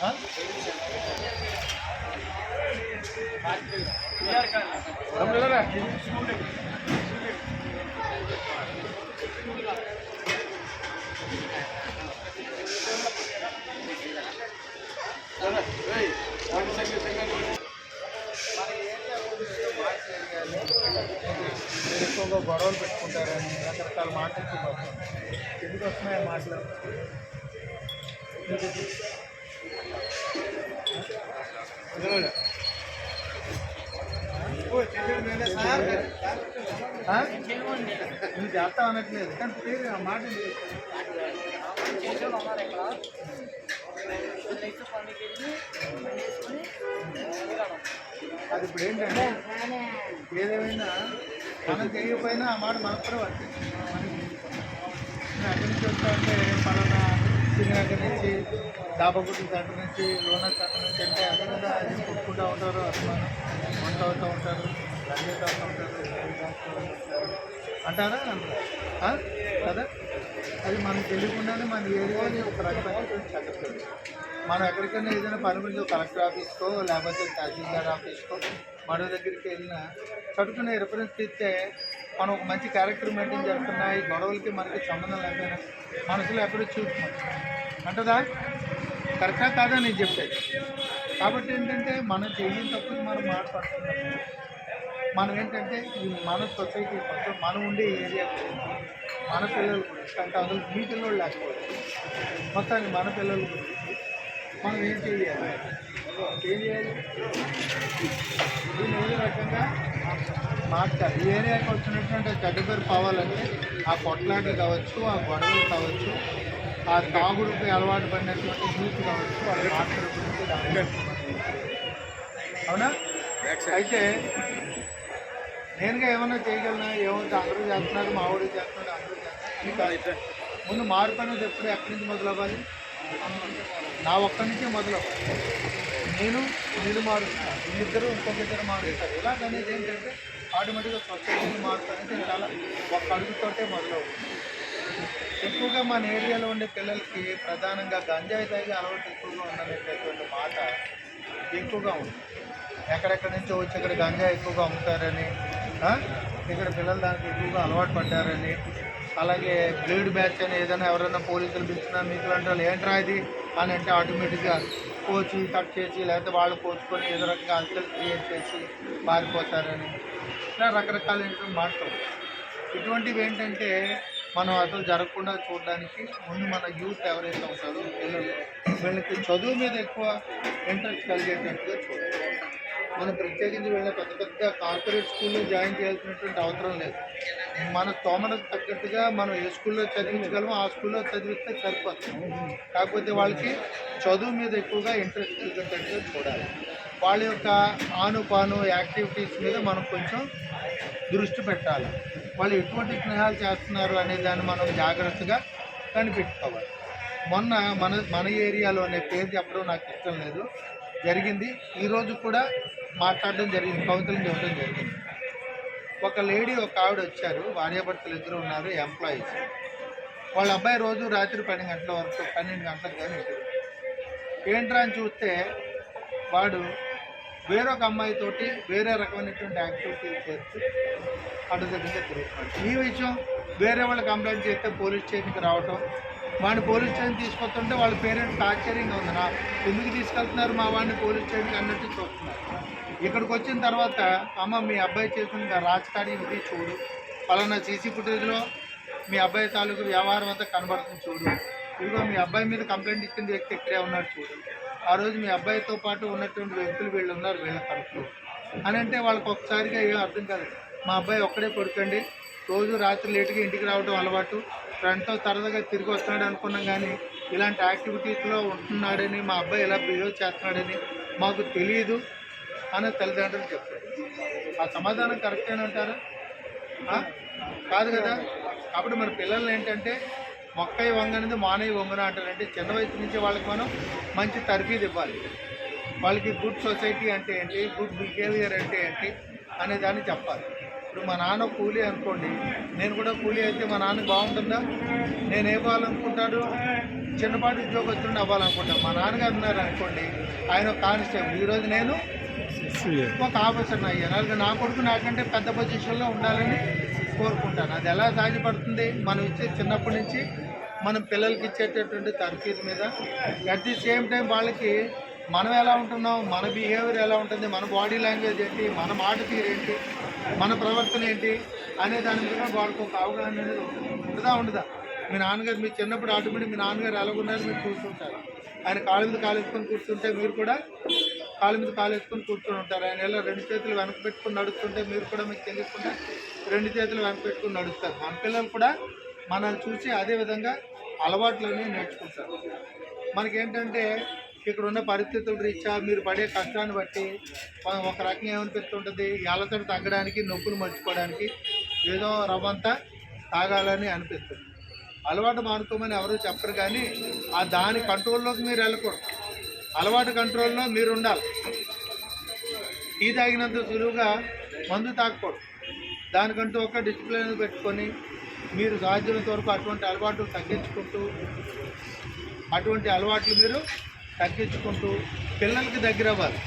ఆ? తమ్ముడురా. మీరు ఎక్కువగా గొడవలు పెట్టుకుంటారని రకరకాల మాటలు చూపడుతుంది ఎందుకు వస్తున్నాయి ఆ మాటలు వదలలే. ఆ? నువ్వు చేస్తావు అనట్లేదు కానీ పేరు ఆ మాట అది ఇప్పుడు ఏంటంటే ఏదేమైనా మనం చేయకపోయినా ఆ మాట మనకు కూడా వర్తిస్తుంది అక్కడి నుంచి వస్తా అంటే పలానా సింగనగర్ నుంచి దాబాగుడ్డి సెంటర్ నుంచి లోనర్ సెంటర్ నుంచి అంటే అదే కదా అది కొట్టుకుంటూ ఉంటారు అభిమానం వంట అవుతూ ఉంటారు లంచ్ అవుతూ ఉంటారు అంటారా? కదా? అది మనం తెలియకుండానే మన ఏరియాని ఒక రకమైన మనం ఎక్కడికైనా ఏదైనా పని మీద కలెక్టర్ ఆఫీస్కో లేకపోతే తహసీల్దార్ ఆఫీస్కో మరో దగ్గరికి వెళ్ళినా చదువుకునే రిఫరెన్స్ ఇస్తే మనం ఒక మంచి క్యారెక్టర్ మెయింటైన్ చేస్తున్నా ఈ గొడవలకి మనకి సంబంధం లేకపోయినా మనసులో ఎక్కడో చూస్తున్నాం అంటదా కరెక్టా కాదా నేను చెప్పేది? కాబట్టి ఏంటంటే మనం చేయని తప్పులు మనం మాట్లాడుతున్నాం మనం ఏంటంటే ఈ మన సొసైటీ కొంచెం మనం ఉండే ఏరియా గురించి మన పిల్లల గురించి అంటే అందులో మీ పిల్లలు లేకపోతే మొత్తాన్ని మన పిల్లల గురించి మనం ఏం చేయాలి ఏం చేయాలి దీని రకంగా మార్చాలి ఈ ఏరియాకి వచ్చినటువంటి చెడ్డ పేరు పోవాలంటే ఆ కొట్లాటలు కావచ్చు ఆ గొడవలు కావచ్చు ఆ తాగుడుకి అలవాటు పడినటువంటి యూత్ కావచ్చు వాళ్ళ మాటల గురించి అవునా? అయితే నేనుగా ఏమన్నా చేయగలనా? ఏమవుతుంది అందరూ చేస్తున్నారు మా ఊరు చేస్తున్నారు అందరూ చేస్తున్నారు. ముందు మార్పు అనేది ఎప్పుడు ఎక్కడి నుంచి మొదలవ్వాలి? నా ఒక్కడి నుంచే మొదలవ్వాలి. నేను నేను మారుస్తాను వీళ్ళిద్దరూ ఇంకొక ఇద్దరు మారుస్తారు. ఇలాగనేది ఏంటంటే ఆటోమేటిక్గా సొసైటీ మార్పు చాలా ఒక అడుగుతోటే మొదలవుతుంది ఎక్కువగా మన ఏరియాలో ఉండే పిల్లలకి ప్రధానంగా గంజాయి తాగి అలవాటు ఎక్కువగా ఉందనేటటువంటి మాట ఎక్కువగా ఉంది. ఎక్కడెక్కడి నుంచో వచ్చి ఇక్కడ గంజా ఎక్కువగా అమ్ముతారని ఇక్కడ పిల్లలు దానికి ఎక్కువగా అలవాటు పడ్డారని అలాగే బ్లేడ్ బ్యాచ్ అని ఏదైనా ఎవరైనా పోలీసులు పిలిచినా మీకు లాంటి వాళ్ళు ఏంట్రా ఇది అని అంటే ఆటోమేటిక్గా కోచి కట్ చేసి లేకపోతే వాళ్ళు కోచుకొని ఏదో రకంగా అల్చల్ క్రియేట్ చేసి పారిపోతారని ఇలా రకరకాలైనటువంటి మాటలు ఇటువంటివి ఏంటంటే మనం అసలు జరగకుండా చూడడానికి ముందు మన యూత్ ఎవరైతే ఉంటారో పిల్లలు వీళ్ళకి చదువు మీద ఎక్కువ ఇంట్రెస్ట్ కలిగేటట్టుగా చూడాలి. మనం ప్రత్యేకించి వీళ్ళ పెద్ద పెద్ద కార్పొరేట్ స్కూల్లో జాయిన్ చేయాల్సినటువంటి అవసరం లేదు. మన తోమలకు తగ్గట్టుగా మనం ఏ స్కూల్లో చదివించగలమో ఆ స్కూల్లో చదివిస్తే సరిపోతుంది. కాకపోతే వాళ్ళకి చదువు మీద ఎక్కువగా ఇంట్రెస్ట్ కలిగేటట్టుగా చూడాలి. వాళ్ళ యొక్క ఆనుపాను యాక్టివిటీస్ మీద మనం కొంచెం దృష్టి పెట్టాలి. వాళ్ళు ఎటువంటి స్నేహాలు చేస్తున్నారు అనే దాన్ని మనం జాగ్రత్తగా కనిపెట్టుకోవాలి. మొన్న మన మన ఏరియాలో అనే పేరు చెప్పడం నాకు ఇష్టం లేదు. జరిగింది. ఈరోజు కూడా మాట్లాడడం జరిగింది. కౌన్సిలింగ్ ఇవ్వడం జరిగింది. ఒక లేడీ ఒక ఆవిడ వచ్చారు. భార్యాభర్తలు ఇద్దరు ఉన్నారు ఎంప్లాయీస్. వాళ్ళ అబ్బాయి రోజు రాత్రి పన్నెండు గంటల వరకు పన్నెండు గంటలకు కానీ ఏంట్రా అని చూస్తే వాడు వేరొక అమ్మాయితోటి వేరే రకమైనటువంటి యాక్టివిటీలు చేస్తూ అడ్డదిడ్డంగా తిరుగుతున్నాడు. ఈ విషయం వేరే వాళ్ళు కంప్లైంట్ చేస్తే పోలీస్ స్టేషన్కి రావటం వాడిని పోలీస్ స్టేషన్ తీసుకొస్తుంటే వాళ్ళ పేరెంట్స్ ఆశ్చర్యంగా ఉంది నా ఎందుకు తీసుకెళ్తున్నారు మా వాడిని పోలీస్ స్టేషన్కి అన్నట్టు చూస్తున్నారు. ఇక్కడికి వచ్చిన తర్వాత అమ్మ మీ అబ్బాయి చేసిన రాజకార్యం ఇది చూడు. పలానా సీసీ ఫుటేజ్లో మీ అబ్బాయి తాలూకు వ్యవహారం అంతా కనబడుతుంది చూడు. ఇదిగో మీ అబ్బాయి మీద కంప్లైంట్ ఇచ్చిన వ్యక్తి ఇక్కడే ఉన్నాడు చూడు. ఆ రోజు మీ అబ్బాయితో పాటు ఉన్నటువంటి వ్యక్తులు వీళ్ళు ఉన్నారు వీళ్ళ కడుపులో అని అంటే వాళ్ళకి ఒకసారిగా ఏం అర్థం కాదు. మా అబ్బాయి ఒక్కడే కొడుకండి. రోజు రాత్రి లేటుగా ఇంటికి రావడం అలవాటు. ఫ్రెండ్తో సరదాగా తిరిగి వస్తున్నాడు అనుకున్నాం కానీ ఇలాంటి యాక్టివిటీస్లో ఉంటున్నాడని మా అబ్బాయి ఇలా బిహేవ్ చేస్తున్నాడని మాకు తెలియదు అని తల్లిదండ్రులు చెప్తారు ఆ సమాధానం కరెక్టేనంటారా? ఆ? కాదు కదా? కాబట్టి మన పిల్లల్ని ఏంటంటే మొక్కై వంగనిది మానవి వంగన అంటారంటే చిన్న వయసు నుంచి వాళ్ళకి మనం మంచి తరఫీదు ఇవ్వాలి. వాళ్ళకి గుడ్ సొసైటీ అంటే ఏంటి గుడ్ బిహేవియర్ అంటే ఏంటి అనే దాన్ని చెప్పాలి. ఇప్పుడు మా నాన్న కూలీ అనుకోండి నేను కూడా కూలీ అయితే మా నాన్న బాగుంటుందా? నేను ఇవ్వాలనుకుంటాను చిన్నపాటి ఉద్యోగస్తుడిని అవ్వాలనుకుంటాను. మా నాన్నగారు ఉన్నారు అనుకోండి ఆయన కానిస్టేబుల్. ఈరోజు నేను ఒక ఆఫీసర్ని అయ్యాను. అలాగే నా కొడుకు నాకంటే పెద్ద పొజిషన్లో ఉండాలని కోరుకుంటాను. అది ఎలా సాధ్యపడుతుంది మనం ఇచ్చే చిన్నప్పటి నుంచి మనం పిల్లలకి ఇచ్చేటటువంటి తరఫీదు మీద. అట్ ది సేమ్ టైం వాళ్ళకి మనం ఎలా ఉంటున్నాం మన బిహేవియర్ ఎలా ఉంటుంది మన బాడీ లాంగ్వేజ్ ఏంటి మన మాట తీరు ఏంటి మన ప్రవర్తన ఏంటి అనే దాని మీద వాళ్ళకి ఒక అవగాహన అనేది ఉంటుంది. ఉంటుందా ఉండదా? మీ నాన్నగారు మీ చిన్నప్పుడు ఆటోమేటిక్ మీ నాన్నగారు ఎలా ఉన్నారు మీరు చూస్తుంటారు. ఆయన కాళ్ళ మీద కాలు వేసుకొని కూర్చుంటే మీరు కూడా కాళ్ళ మీద కాలు వేసుకొని కూర్చొని ఉంటారు. ఆయన ఎలా రెండు చేతులు వెనక పెట్టుకొని నడుస్తుంటే మీరు కూడా మీకు తెలియకుండా రెండు చేతులు వెనక పెట్టుకుని నడుస్తారు. మన పిల్లలు కూడా మనల్ని చూసి అదే విధంగా అలవాట్లన్నీ నేర్చుకుంటారు. మనకేంటంటే ఇక్కడ ఉన్న పరిస్థితుల రీత్యా మీరు పడే కష్టాన్ని బట్టి ఒక- ఒక రకంగా ఏమనిపిస్తుంటుంది ఎలతడి తగ్గడానికి నొప్పులు మర్చిపోవడానికి ఏదో రవ్వంతా తాగాలని అనిపిస్తుంది. అలవాటు మానుకోమని ఎవరు చెప్పరు కానీ ఆ దాని కంట్రోల్లోకి మీరు వెళ్ళకూడదు. అలవాటు కంట్రోల్లో మీరు ఉండాలి. టీ తాగినంత సులువుగా మందు తాగకూడదు. దానికంటూ ఒక డిసిప్లిన్ పెట్టుకొని మీరు సాధ్యమైనంత వరకు అటువంటి అలవాట్లు తగ్గించుకుంటూ అటువంటి అలవాట్లు మీరు తగ్గించుకుంటూ పిల్లలకి దగ్గర అవ్వాలి.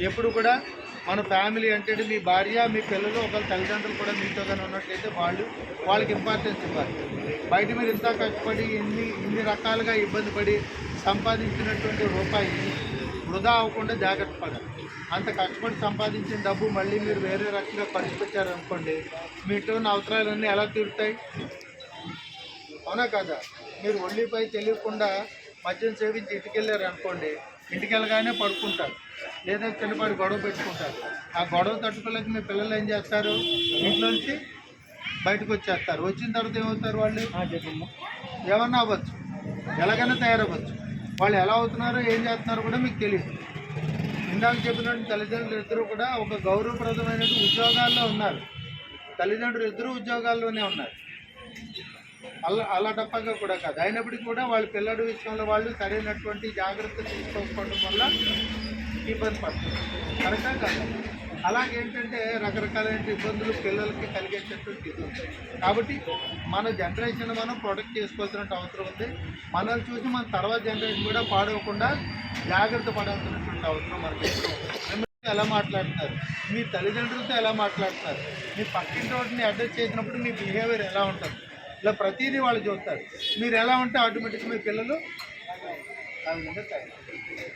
ఎప్పుడు కూడా మన ఫ్యామిలీ అంటే మీ భార్య మీ పిల్లలు ఒకళ్ళ తల్లిదండ్రులు కూడా మీతోగానే ఉన్నట్లయితే వాళ్ళు వాళ్ళకి ఇంపార్టెన్స్ ఇవ్వాలి. బయట మీరు ఇంత కష్టపడి ఇన్ని ఇన్ని రకాలుగా ఇబ్బంది పడి సంపాదించినటువంటి రూపాయి వృధా అవ్వకుండా జాగ్రత్త పడాలి. అంత కష్టపడి సంపాదించిన డబ్బు మళ్ళీ మీరు వేరే రకంగా ఖర్చు పెట్టారనుకోండి మీ ఇంట్లో ఉన్న అవసరాలన్నీ ఎలా తీరుతాయి? అవునా కదా? మీరు ఒళ్ళిపై తెలియకుండా మద్యం సేవించి ఇంటికి వెళ్ళారు అనుకోండి ఇంటికి వెళ్ళగానే పడుకుంటారు. లేదా చిన్నపాటి గొడవ పెట్టుకుంటారు. ఆ గొడవ తట్టుకోలేక మీ పిల్లలు ఏం చేస్తారు? ఇంట్లోంచి బయటకు వచ్చేస్తారు. వచ్చిన తర్వాత ఏమవుతారు వాళ్ళు? ఏమన్నా అవ్వచ్చు. ఎలాగైనా తయారవ్వచ్చు. వాళ్ళు ఎలా అవుతున్నారో ఏం చేస్తున్నారో కూడా మీకు తెలియదు. ఇందాక చెప్పినట్టు తల్లిదండ్రులు ఇద్దరు కూడా ఒక గౌరవప్రదమైన ఉద్యోగాల్లో ఉన్నారు. తల్లిదండ్రులు ఇద్దరు ఉద్యోగాల్లోనే ఉన్నారు. అలా అలా తప్పగా కూడా కాదు. అయినప్పటికీ కూడా వాళ్ళ పిల్లడి విషయంలో వాళ్ళు సరైనటువంటి జాగ్రత్త తీసుకోకపోవడం వల్ల ఇబ్బంది పడుతుంది కరెక్టా కాదు? అలాగేంటంటే రకరకాలైన ఇబ్బందులు పిల్లలకి కలిగేటటువంటి ఇది ఉంది. కాబట్టి మన జనరేషన్ మనం ప్రొటెక్ట్ చేసుకోవాల్సిన అవసరం ఉంది. మనల్ని చూసి మన తర్వాత జనరేషన్ కూడా పాడవకుండా జాగ్రత్త పడాల్సినటువంటి అవసరం మనకి మిమ్మల్ని ఎలా మాట్లాడుతున్నారు? మీ తల్లిదండ్రులతో ఎలా మాట్లాడుతున్నారు? మీ పక్కింటి వాటిని అడ్రస్ చేసినప్పుడు మీ బిహేవియర్ ఎలా ఉంటుంది? ఇలా ప్రతిదీ వాళ్ళు చూస్తారు. మీరు ఎలా ఉంటే ఆటోమేటిక్గా మీ పిల్లలు ఆ విధంగా తయారు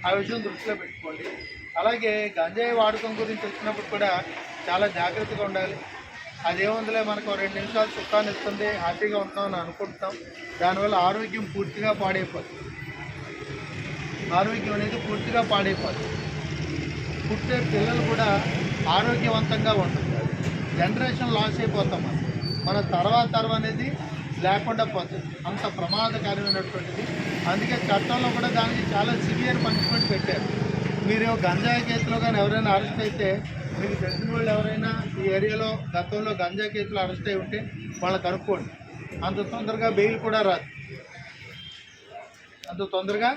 ఆ విషయం దృష్టిలో పెట్టుకోండి. అలాగే గంజాయి వాడకం గురించి వచ్చినప్పుడు కూడా చాలా జాగ్రత్తగా ఉండాలి. అదేముందిలే మనకు రెండు నిమిషాలు సుఖాన్ని ఇస్తుంది హ్యాపీగా ఉంటామని అనుకుంటాం దానివల్ల ఆరోగ్యం పూర్తిగా పాడైపోతుంది. ఆరోగ్యం అనేది పూర్తిగా పాడైపోతుంది. పుట్టే పిల్లలు కూడా ఆరోగ్యవంతంగా ఉంటుంది జనరేషన్ లాస్ అయిపోతాం మనం. మన తర్వాత తరం అనేది లేకుండా పోతుంది. అంత ప్రమాదకరమైనటువంటిది. అందుకే చట్టంలో కూడా దానికి చాలా సివియర్ పనిష్మెంట్ పెట్టారు. మీరు గంజాయి కేసులో కానీ ఎవరైనా అరెస్ట్ అయితే మీకు తెలిసిన వాళ్ళు ఎవరైనా ఈ ఏరియాలో గతంలో గంజాయి కేసులో అరెస్ట్ అయి ఉంటే వాళ్ళని కనుక్కోండి. అంత తొందరగా బెయిల్ కూడా రాదు. అంత తొందరగా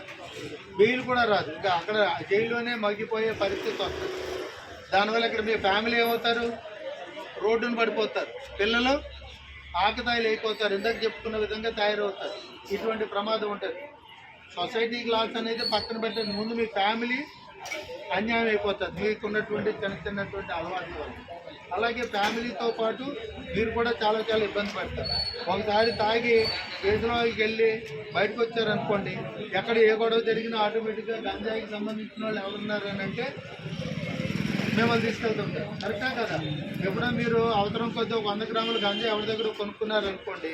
బెయిల్ కూడా రాదు. ఇంకా అక్కడ జైల్లోనే మగ్గిపోయే పరిస్థితి వస్తుంది. దానివల్ల ఇక్కడ మీ ఫ్యామిలీ ఏమవుతారు? రోడ్డును పడిపోతారు. పిల్లలు ఆకతాయిలు అయిపోతారు. ఇందాక చెప్పుకున్న విధంగా తయారవుతారు. ఇటువంటి ప్రమాదం ఉంటుంది. సొసైటీ లాస్ అనేది పక్కన పెట్టండి ముందు మీ ఫ్యామిలీ అన్యాయం అయిపోతుంది. మీకు ఉన్నటువంటి చిన్న చిన్నటువంటి అలవాటు వల్ల అలాగే ఫ్యామిలీతో పాటు మీరు కూడా చాలా చాలా ఇబ్బంది పడతారు. ఒకసారి తాగి వీధిలోకి వెళ్ళి బయటకు వచ్చారనుకోండి ఎక్కడ ఏ గొడవ జరిగినా ఆటోమేటిక్గా గంజాయికి సంబంధించిన వాళ్ళు ఎవరున్నారు అని అంటే మిమ్మల్ని తీసుకెళ్తుంటారు. కరెక్టా కదా? ఎప్పుడో మీరు అవసరం కొద్ది ఒక వంద గ్రాములు గంజా ఎవరి దగ్గర కొనుక్కున్నారనుకోండి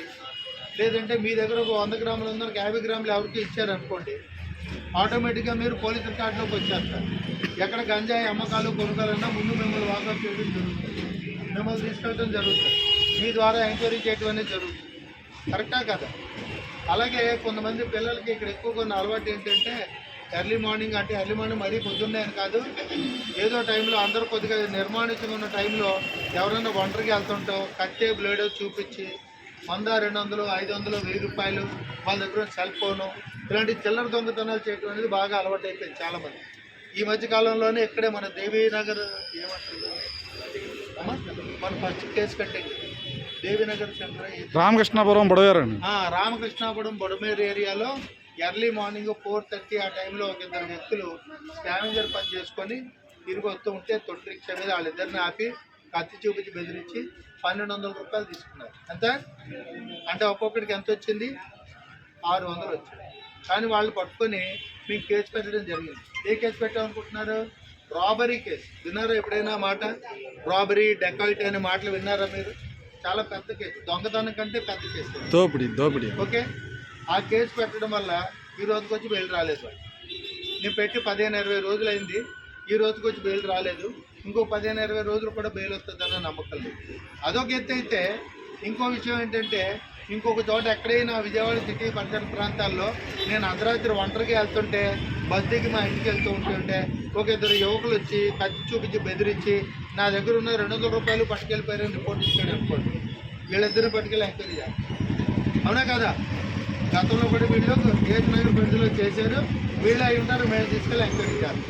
లేదంటే మీ దగ్గర ఒక వంద గ్రాములు ఉందో యాభై గ్రాములు ఎవరికి ఇచ్చారనుకోండి ఆటోమేటిక్గా మీరు పోలీస్ రికార్డులోకి వచ్చేస్తారు. ఎక్కడ గంజాయి అమ్మకాలు కొనుగోలన్నా ముందు మిమ్మల్ని వాకప్ చేయడం జరుగుతుంది. మిమ్మల్ని తీసుకెళ్ళడం జరుగుతుంది. మీ ద్వారా ఎంక్వైరీ చేయడం అనేది జరుగుతుంది. కరెక్టా కదా? అలాగే కొంతమంది పిల్లలకి ఇక్కడ ఎక్కువ కొన్ని అలవాటు ఏంటంటే ఎర్లీ మార్నింగ్ అంటే ఎర్లీ మార్నింగ్ మరీ పొద్దున్నే అని కాదు ఏదో టైంలో అందరూ కొద్దిగా నిర్మాణించుకున్న ఉన్న టైంలో ఎవరైనా ఒంటరికి వెళ్తుంటో కట్టే బ్లేడో చూపించి వంద రెండు వందలు ఐదు వందలు వెయ్యి రూపాయలు వాళ్ళ దగ్గర సెల్ ఫోను ఇలాంటి చిల్లర దొంగతనాలు చేయడం అనేది బాగా అలవాటు అయిపోయింది చాలామంది. ఈ మధ్య కాలంలోనే ఇక్కడే మన దేవీనగర్ ఏమంటారు? మన ఫస్ట్ కేసు కట్టింది. దేవినగర్ సెంటర్ రామకృష్ణాపురం బుడవేరండి ఆ, రామకృష్ణాపురం బొడమేరు ఏరియాలో ఎర్లీ మార్నింగ్ ఫోర్ థర్టీ ఆ టైంలో ఒక ఇద్దరు వ్యక్తులు స్కావెంజర్ పని చేసుకొని తిరిగి వస్తూ ఉంటే తొట్టి రిక్షా మీద వాళ్ళిద్దరిని ఆపి కత్తి చూపించి బెదిరించి పన్నెండు వందల రూపాయలు తీసుకున్నారు. ఎంత? అంటే ఒక్కొక్కడికి ఎంత వచ్చింది? ఆరు వందలు వచ్చింది. కానీ వాళ్ళు పట్టుకొని మీకు కేసు పెట్టడం జరిగింది. ఏ కేసు పెట్టామనుకుంటున్నారు రాబరీ కేసు. విన్నారా ఎప్పుడైనా మాట? రాబరీ డెకాయిట్ అనే మాటలు విన్నారా మీరు? చాలా పెద్ద కేసు. దొంగతనం కంటే పెద్ద కేసు. దోపిడి దోపిడి. ఓకే? ఆ కేసు పెట్టడం వల్ల ఈ రోజుకి వచ్చి బెయిల్ రాలేదు వాళ్ళు. నేను పెట్టి పదిహేను ఇరవై రోజులు అయింది ఈ రోజుకి వచ్చి బెయిల్ రాలేదు. ఇంకో పదిహేను ఇరవై రోజులు కూడా బెయిల్ వస్తుందన్న నమ్మకం లేదు. అదొక ఎత్తు అయితే ఇంకో విషయం ఏంటంటే ఇంకొక చోట ఎక్కడైనా విజయవాడ సిటీ పరిసర ప్రాంతాల్లో నేను అర్ధరాత్రి ఒంటరికి వెళ్తుంటే బస్ దిగి మా ఇంటికి వెళ్తూ ఉంటుంటే ఒక ఇద్దరు యువకులు వచ్చి కత్తి చూపించి బెదిరించి నా దగ్గర ఉన్న రెండు వందల రూపాయలు పట్టుకెళ్ళిపోయారని రిపోర్ట్ ఇచ్చాడు అనుకోండి. వీళ్ళిద్దరిని పట్టుకెళ్ళి ఎంక్వైరీ చేయాలి. అవునా కదా? గతంలో కూడా వీళ్ళు కేసు నగర్ పరిధిలో చేశారు వీళ్ళు అయి ఉంటారు మేము తీసుకెళ్ళి ఎంక్వైరీ చేయాలి.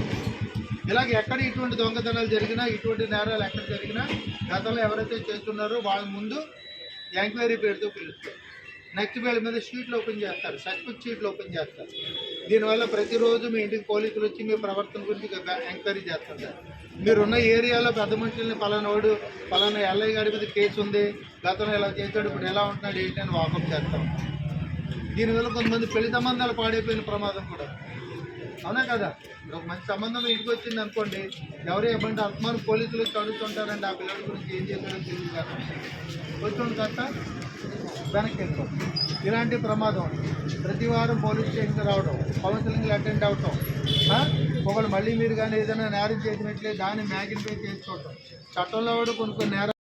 ఇలాగ ఎక్కడ ఇటువంటి దొంగతనాలు జరిగినా ఇటువంటి నేరాలు ఎక్కడ జరిగినా గతంలో ఎవరైతే చేస్తున్నారో వాళ్ళ ముందు ఎంక్వైరీ పేరుతో పిలుస్తారు. నెక్స్ట్ వీళ్ళ మీద షీట్లు ఓపెన్ చేస్తారు సస్పెక్ట్ షీట్లు ఓపెన్ చేస్తారు. దీనివల్ల ప్రతిరోజు మీ ఇంటికి పోలీసులు వచ్చి మీ ప్రవర్తన గురించి ఎంక్వైరీ చేస్తుంటారు. మీరున్న ఏరియాలో పెద్ద మనుషుల్ని పలానా వాడు పలానా ఎల్ఐ గారి మీద కేసు ఉంది గతంలో ఇలా చేశాడు ఇప్పుడు ఎలా ఉంటున్నాడు ఏంటి అని వాకప్ చేస్తాం. దీనివల్ల కొంతమంది పెళ్ళి సంబంధాలు పాడైపోయిన ప్రమాదం కూడా. అవునా కదా? ఒక మంచి సంబంధం ఇంటికి వచ్చింది అనుకోండి ఎవరు ఏమంటే అత్మాను పోలీసులు చదువుతుంటారండి ఆ పిల్లల గురించి ఏం చేశారో తెలియదు. కదా కొంచెం కాస్త వెనక్కి వెళ్తాం ఇలాంటి ప్రమాదం ప్రతి వారం పోలీస్ స్టేషన్కి రావడం కౌన్సిలింగ్లు అటెండ్ అవటం ఒకళ్ళు మళ్ళీ మీరు కానీ ఏదైనా నేరం చేసినట్లే దాన్ని మ్యాగ్నిఫై చేసుకోవటం చట్టంలో కూడా కొన్ని కొన్ని నేరాలు